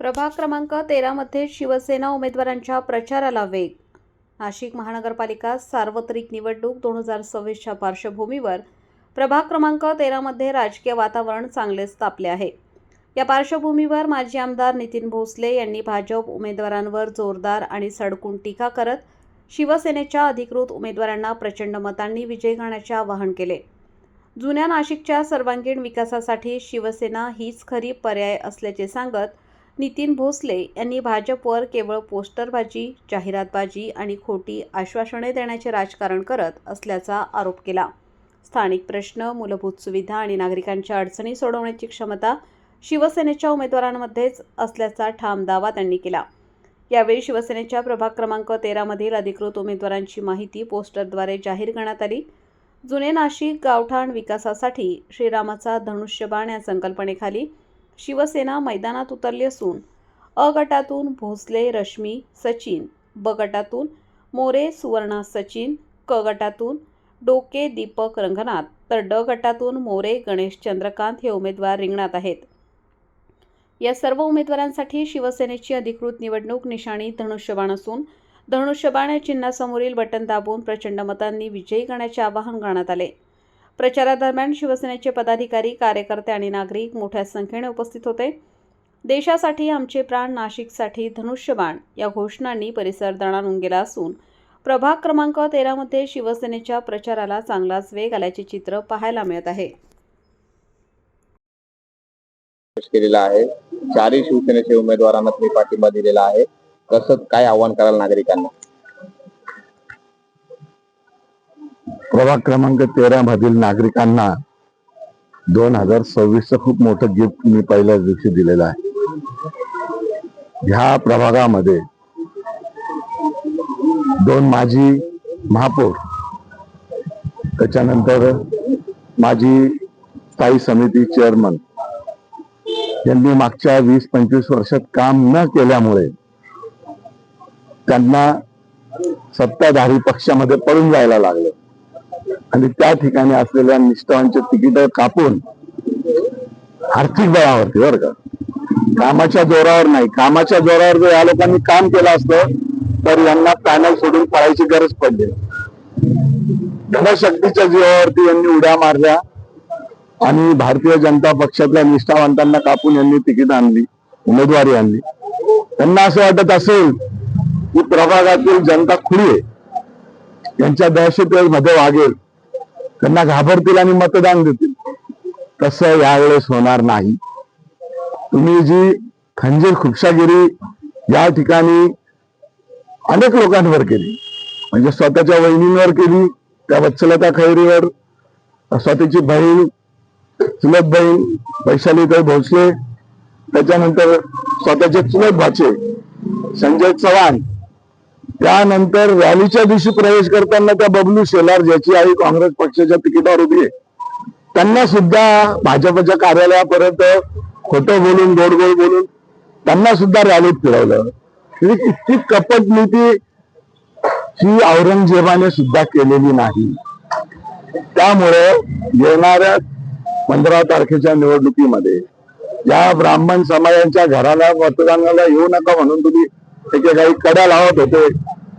प्रभाग क्रमांक तेरामध्ये शिवसेना उमेदवारांच्या प्रचाराला वेग. नाशिक महानगरपालिका सार्वत्रिक निवडणूक दोन हजार सव्वीसच्या पार्श्वभूमीवर प्रभाग क्रमांक तेरामध्ये राजकीय वातावरण चांगलेच तापले आहे. या पार्श्वभूमीवर माजी आमदार नितीन भोसले यांनी भाजप उमेदवारांवर जोरदार आणि सडकून टीका करत शिवसेनेच्या अधिकृत उमेदवारांना प्रचंड मतांनी विजय करण्याचे आवाहन केले. जुन्या नाशिकच्या सर्वांगीण विकासासाठी शिवसेना हीच खरी पर्याय असल्याचे सांगत नितीन भोसले यांनी भाजपवर केवळ पोस्टरबाजी जाहिरातबाजी आणि खोटी आश्वासने देण्याचे राजकारण करत असल्याचा आरोप केला. स्थानिक प्रश्न मूलभूत सुविधा आणि नागरिकांच्या अडचणी सोडवण्याची क्षमता शिवसेनेच्या उमेदवारांमध्येच असल्याचा ठाम दावा त्यांनी केला. यावेळी शिवसेनेच्या प्रभाग क्रमांक तेरामधील अधिकृत उमेदवारांची माहिती पोस्टरद्वारे जाहीर करण्यात आली. जुने नाशिक गावठाण विकासासाठी श्रीरामाचा धनुष्यबाण या संकल्पनेखाली शिवसेना मैदानात उतरली असून अ गटातून भोसले रश्मी सचिन ब गटातून मोरे सुवर्णा सचिन क गटातून डोके दीपक रंगनाथ तर ड गटातून मोरे गणेश चंद्रकांत हे उमेदवार रिंगणात आहेत. या सर्व उमेदवारांसाठी शिवसेनेची अधिकृत निवडणूक निशाणी धनुष्यबाण असून धनुष्यबाण या चिन्हासमोरील बटन दाबून प्रचंड मतांनी विजयी करण्याचे आवाहन करण्यात आले. प्रचारादरम्यान शिवसेनेचे पदाधिकारी कार्यकर्ते आणि नागरिक मोठ्या संख्येने उपस्थित होते. देशासाठी आमचे प्राण नाशिकसाठी धनुष्यबाण या घोषणांनी परिसर दणाणून गेला असून प्रभाग क्रमांक तेरामध्ये शिवसेनेच्या प्रचाराला चांगलाच वेग आल्याचे चित्र पाहायला मिळत आहे. केलेला आहे. चारही शिवसेनेचे उमेदवारांना तुम्ही पाठिंबा दिलेला आहे. कसं काय आव्हान कराल नागरिकांना. प्रभाग क्रमांक तेरा मधील नागरिकांना दोन हजार सव्वीस खूप मोठं गिफ्ट मी पहिल्याच दिवशी दिलेलं आहे. ह्या प्रभागामध्ये दोन माजी महापौर त्याच्यानंतर माजी स्थायी समिती चेअरमन यांनी मागच्या वीस पंचवीस वर्षात काम न केल्यामुळे त्यांना सत्ताधारी पक्षामध्ये पळून जायला लागलं. आणि त्या ठिकाणी असलेल्या निष्ठावांचे तिकीट कापून आर्थिक बळावरती बरं का? कामाच्या जोरावर नाही. कामाच्या जोरावर जर या लोकांनी काम केलं असतं तर यांना पॅनल सोडून पळायची गरज पडली. धनशक्तीच्या जीवावरती यांनी उड्या मारल्या आणि भारतीय जनता पक्षातल्या निष्ठावंतांना कापून यांनी तिकीट आणली उमेदवारी आणली. त्यांना असं वाटत असेल की प्रभागातील जनता खुली आहे. यांच्या दहशतमध्ये वागेल. त्यांना घाबरतील आणि मतदान देतील. तसं यावेळेस होणार नाही. तुम्ही जी खंजीर खुपशागिरी या ठिकाणी अनेक लोकांवर केली. म्हणजे स्वतःच्या वहिनींवर केली त्या वत्सलता खैरीवर स्वतःची बहीण चुलत बहीण वैशालीताई भोसले त्याच्यानंतर स्वतःचे चुलत भाचे संजय चव्हाण त्यानंतर रॅलीच्या दिवशी प्रवेश करताना त्या बबलू शेलार ज्याची आई काँग्रेस पक्षाच्या तिकिटावर उभी आहे त्यांना सुद्धा भाजपच्या कार्यालयापर्यंत खोटं बोलून गोड गोड बोलून त्यांना सुद्धा रॅलीत फिरवलं. म्हणजे इतकी कपट नीती ही औरंगजेबाने सुद्धा केलेली नाही. त्यामुळे येणाऱ्या पंधरा तारखेच्या निवडणुकीमध्ये या ब्राह्मण समाजांच्या घराला मतदानाला येऊ नका म्हणून तुम्ही एके काही कड्या लावत होते.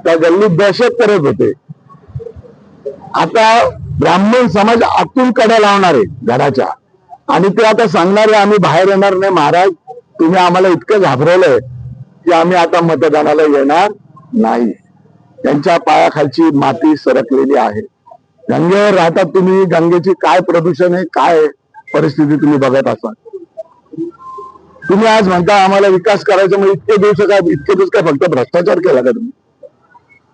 त्या गल्लीत दहशत करत होते. आता ब्राह्मण समाज आतून कड्या लावणार आहे घराच्या आणि ते आता सांगणार आहे आम्ही बाहेर येणार नाही महाराज. तुम्ही आम्हाला इतकं घाबरवलंय की आम्ही आता मतदानाला येणार नाही. त्यांच्या पायाखालची माती सरकलेली आहे. गंगेवर राहतात तुम्ही गंगेची काय प्रदूषण आहे काय परिस्थिती तुम्ही बघत असाल. तुम्ही आज म्हणता आम्हाला विकास करायचा मग इतके दिवस काय इतके दिवस काय फक्त भ्रष्टाचार केला का तुम्ही?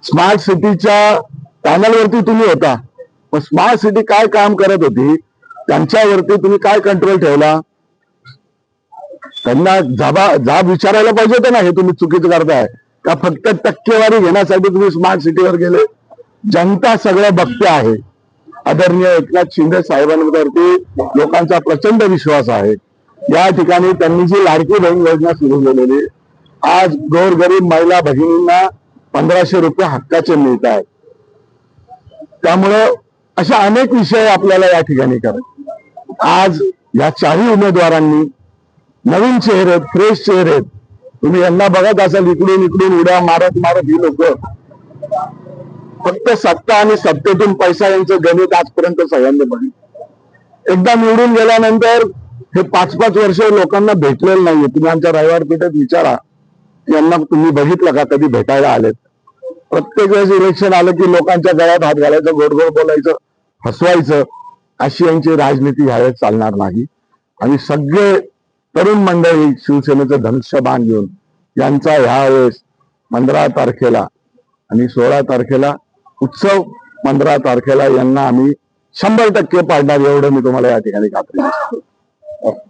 स्मार्ट सिटीच्या पॅनलवरती तुम्ही होता. मग स्मार्ट सिटी काय काम करत होती? त्यांच्यावरती तुम्ही काय कंट्रोल ठेवला? त्यांना जाबा जाब विचारायला पाहिजे होतं ना हे तुम्ही चुकीचं करताय. का फक्त टक्केवारी घेण्यासाठी तुम्ही स्मार्ट सिटीवर गेले? जनता सगळं बघते आहे. आदरणीय एकनाथ शिंदे साहेबांवरती लोकांचा प्रचंड विश्वास आहे. या ठिकाणी त्यांनी जी लाडकी बहीण योजना सुरू केलेली आज गोरगरीब महिला भगिनींना पंधराशे रुपये हक्काचे मिळत आहेत त्यामुळं अशा अनेक विषय आपल्याला या ठिकाणी करत आज या चारही उमेदवारांनी नवीन चेहरे फ्रेश चेहरे तुम्ही यांना बघत असाल इकडून इकडून उड्या मारत मारत ही लोक. फक्त सत्ता आणि सत्तेतून पैसा यांचं गणित आजपर्यंत सगळ्यांनी बघितलं. एकदा निवडून गेल्यानंतर हे पाच पाच वर्ष लोकांना भेटलेलं नाहीये. तुम्ही आमच्या रविवार पेठेत विचारा यांना तुम्ही बघितलं का? कधी भेटायला आलेत. प्रत्येक वेळेस इलेक्शन आलं की लोकांच्या गळ्यात हात घालायचं गोड गोड बोलायचं हसवायचं. अशी यांची राजनीती ह्यावेळेस चालणार नाही. आणि सगळे तरुण मंडळी शिवसेनेचं धनुष्यबाण घेऊन यांचा ह्यावेळेस पंधरा तारखेला आणि सोळा तारखेला उत्सव पंधरा तारखेला यांना आम्ही शंभर टक्के पाडणार एवढं मी तुम्हाला या ठिकाणी खात्री